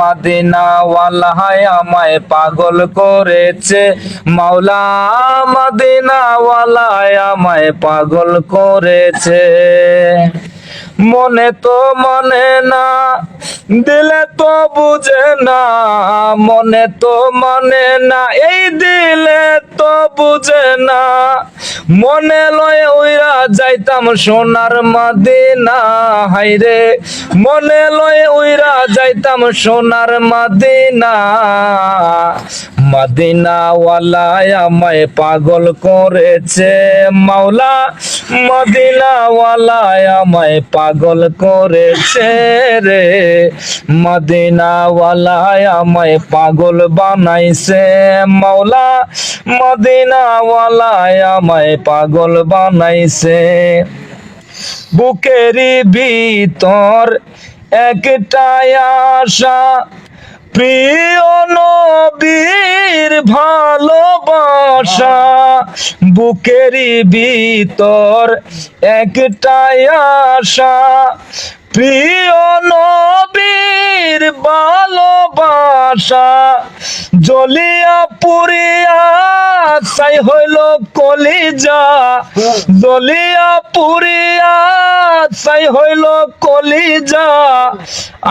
মদিনাওয়ালায় আমায় পাগল করেছে। মাওলা মদিনাওয়ালায় আমায় পাগল করেছে। মনে তো মনে না, দিলে তো বুঝে না। মনে তো মনে না, এই দিলে তো বুঝে না। মনে লয়ে ওইরা যাইতাম সোনার মাদিনা হাইরে মনে লয়ে ওইরা যাইতাম সোনার মদিনা। মদিনাওয়ালায় আমায় পাগল করেছে, মাওলা। মদিনাওয়ালায় আমায় পাগল করেছে রে। মদিনাওয়ালায় আমায় পাগল বানাইছে, মাওলা। মদিনাওয়ালায় আমায় পাগল বানাইছে। বুকেরই ভিতর একটাই আশা প্রিয় নবীর ভালোবাসা বুকেরই ভিতর একটাই আশা। প্রিয় নবীর ভালোবাসা জলিয়া পুরিয়া চাই হইল কলিজা। জলিয়া পুরিয়া চাই হইল কলিজা।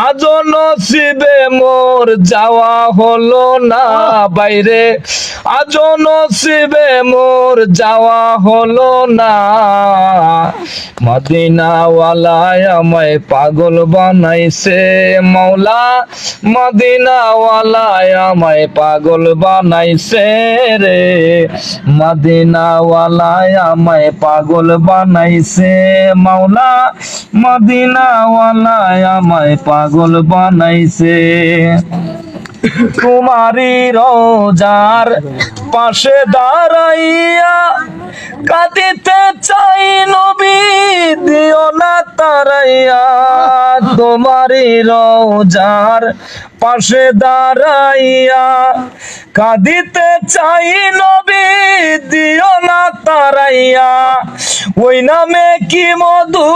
আজ নসিবে মোর যাওয়া হলো না বাইরে। আজ নসিবে মোর যাওয়া হলো না। মদিনাওয়ালায় আমায় পাগল বানাইছে মাওলা। মদিনাওয়ালায় আমায় পাগল বানাইছে রে। মদিনাওয়ালায় আমায় পাগল বানাইছে মাওলা। মদিনাওয়ালায় আমায় পাগল বানাইছে। তোমারি রোজার পাশে দাঁড়াইয়া কাঁদিতে চাই নবী, দিও না তারাইয়া। তোমারি রোজার পাশে দাঁড়াইয়া কাঁদিতে চাই নবী, দিও না তারাইয়া। ওই নামে কি মধু,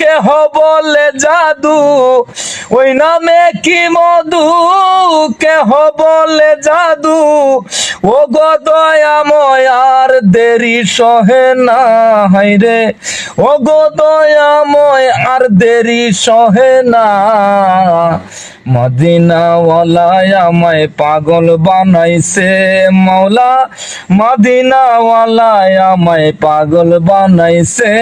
কেহ বলে জাদু? ওই নামে কি মধু, কেহ বলে জাদু? ও গো দয়াময়, আর দেরি সহে না হাইরে ও গো দয়াময়, আর দেরি সহে না। মদিনাওয়ালায় আমায় পাগল বানাইছে মাওলা। মদিনাওয়ালায় আমায় পাগল বানাইছে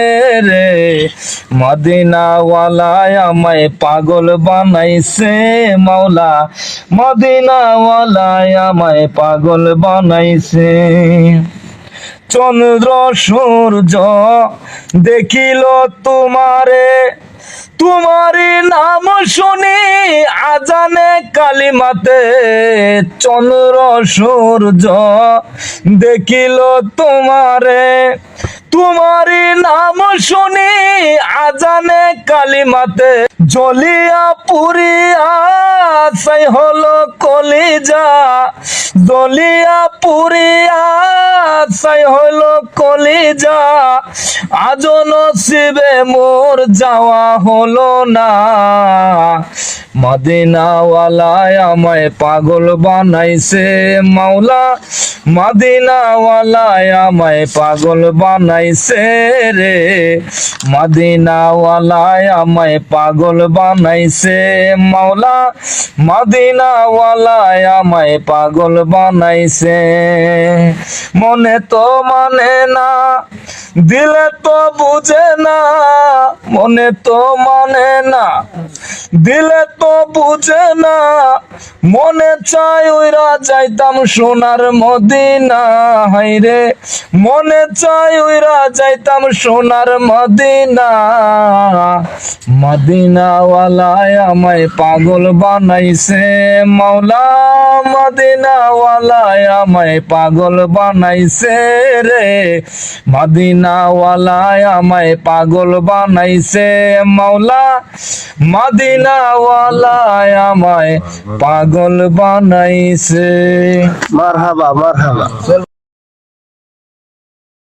রে। মদিনাওয়ালায় আমায় পাগল বানাইছে মাওলা। মদিনাওয়ালায় আমায় পাগল বানাইছে। চন্দ্র সূর্য দেখিল তোমারে। তোমারি নাম শুনি আজানে কালিমাতে চন্দ্র সূর্য দেখিল তোমারে। তোমার নাম শুনি আজানে কালিমাতে জলিয়া পুরিয়া, সাই হলো কলিজা জলিয়া পুরিয়া সাই হলো কলিজা। আজ নসিবে মোর যাওয়া হলো না। মদিনাওয়ালায় আমায় পাগল বানাইছে মাওলা। মদিনাওয়ালায় আমায় পাগল বানাইছে রে। মদিনাওয়ালায় আমায় পাগল বানাইছে মাওলা। মদিনাওয়ালায় আমায় পাগল বানাইছে। মনে তো মানে না দিলে তো বুঝে না, মনে তো মানে না। দিলে তো বুঝে না, মনে চাই ওইরা যাইতাম সোনার মদিনা। হাইরে মনে চাই ওইরা যাইতাম সোনার মদিনা। মদিনাওয়ালায় আমায় পাগল বানাইছে মাওলা, মদিনাওয়ালায় আমায় পাগল বানাইছে রে। মদিনাওয়ালায় আমায় পাগল বানাইছে মাওলা। মদিনাওয়ালায় আমায় পাগল বানাইছে। মারহাবা মারহাবা।